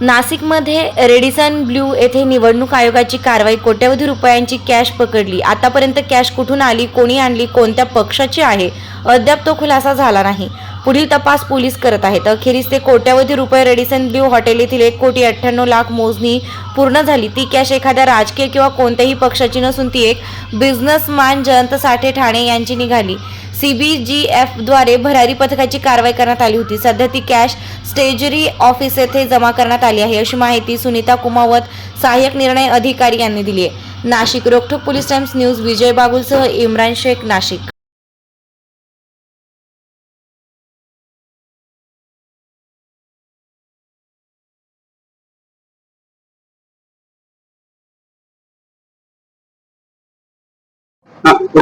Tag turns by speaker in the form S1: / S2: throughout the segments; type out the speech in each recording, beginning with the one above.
S1: नाशिकमध्ये Radisson blue येथे निवडणूक आयोगाची कारवाई कोट्यवधी रुपयांची कॅश पकडली. आतापर्यंत कॅश कुठून आली कोणी आणली कोणत्या पक्षाची आहे अद्याप तो खुलासा झाला नाही. पुढील तपास पोलीस करत आहेत. अखेरीस ते कोट्यवधी रुपये रेडिसन ब्ल्यू हॉटेल येथील एक कोटी अठ्ठ्याण्णव लाख मोजणी पूर्ण झाली. ती कॅश एखाद्या राजकीय किंवा कोणत्याही पक्षाची नसून ती एक बिझनेसमॅन जयंत साठे ठाणे यांची निघाली. सीबीजीएफद्वारे भरारी पथकाची कारवाई करण्यात आली होती. सध्या ती कॅश स्टेजरी ऑफिस येथे जमा करण्यात आली आहे. अशी माहिती सुनीता कुमावत सहाय्यक निर्णय अधिकारी यांनी दिली आहे. नाशिक रोखोक पोलीस टाइम्स न्यूज विजय बागुलसह इम्रान शेख नाशिक.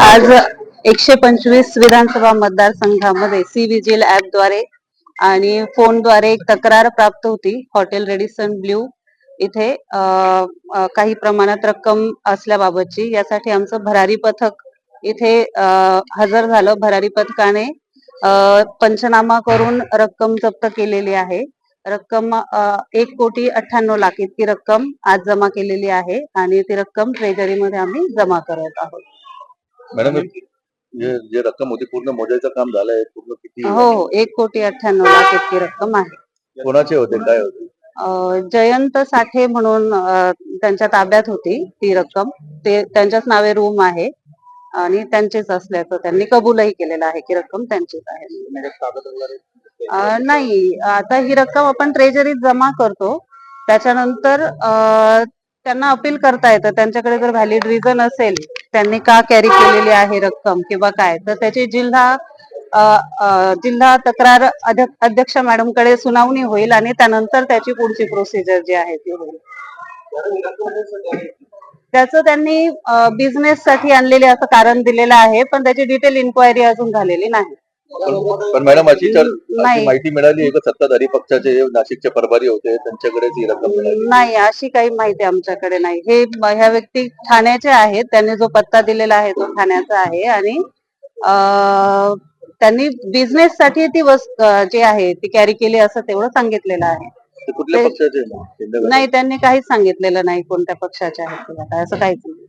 S2: आज एकशे पंचवीस विधानसभा मतदारसंघामध्ये सी विजिल ऍपद्वारे आणि फोनद्वारे एक तक्रार प्राप्त होती. हॉटेल रेडिसन ब्ल्यू इथे काही प्रमाणात रक्कम असल्याबाबतची. यासाठी आमचं भरारी पथक इथे हजर झालं. भरारी पथकाने पंचनामा करून रक्कम जप्त केलेली आहे. रक्कम एक कोटी अठ्ठ्याण्णव लाख इतकी रक्कम आज जमा केलेली आहे आणि ती रक्कम ट्रेजरीमध्ये आम्ही जमा करत आहोत.
S3: मॅडम जे जे रक्कम होती पूर्ण मोजायचं काम झालंय पूर्ण किती
S2: हो हो. एक कोटी अठ्ठ्याण्णव लाख इतकी रक्कम आहे.
S3: कोणाचे होते? काय होते?
S2: अं, जयंत साठे म्हणून अं, त्यांच्या ताब्यात होती ती रक्कम. ते त्यांच्याच नावे रूम आहे आणि त्यांचेच असल्याचं त्यांनी कबूलही केलेलं आहे की रक्कम त्यांचीच आहे. अं, नाही. आता ही रक्कम आपण ट्रेजरीत जमा करतो. त्याच्यानंतर अं, त्यांना अपील करता येतं. त्यांच्याकडे जर व्हॅलिड रिझन असेल त्यांनी का कॅरी केलेली आहे रक्कम किंवा काय? तर त्याची जिल्हा जिल्हा तक्रार अध्यक्ष मॅडमकडे सुनावणी होईल आणि त्यानंतर त्याची पुढची प्रोसिजर जी आहे ती होईल. त्याचं त्यांनी बिझनेस साठी आणलेले असं कारण दिलेलं आहे पण त्याची डिटेल इन्क्वायरी अजून झालेली नाही.
S3: पण- मॅडम अशी. माहिती मिळाली आहे का सत्ताधारी पक्षाचे नाशिकचे प्रभारी होते त्यांच्याकडेच ही रक्कम मिळाली.
S2: नाही अशी काही माहिती आमच्याकडे नाही. हे ह्या व्यक्ती ठाण्याचे आहेत त्यांनी जो पत्ता दिलेला आहे तो ठाण्याचा आहे आणि अं, त्यांनी बिझनेस साठी ती वस्तू जी आहे ती कॅरी केली असं तेवढं सांगितलेलं आहे.
S3: ते कुठल्या
S2: ते-
S3: पक्षाचे?
S2: नाही त्यांनी काहीच सांगितलेलं नाही कोणत्या पक्षाचे आहेत असं काहीच नाही.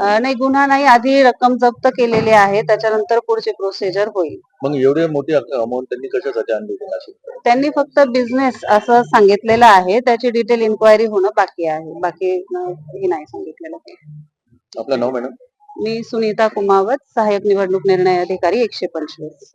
S2: नाही? गुन्हा नाही. आधी रक्कम जप्त केलेली आहे. त्याच्यानंतर पुढची प्रोसिजर होईल.
S3: मग एवढे मोठी अमाऊंट त्यांनी कशासाठी आणली
S2: त्यांनी फक्त बिझनेस असं सांगितलेलं आहे. त्याची डिटेल इन्क्वायरी होणं बाकी आहे. बाकी हे नाही सांगितलेलं.
S3: आपलं नाव मॅडम
S2: मी सुनीता कुमावत सहाय्यक निवडणूक निर्णय अधिकारी एकशे पंचवीस.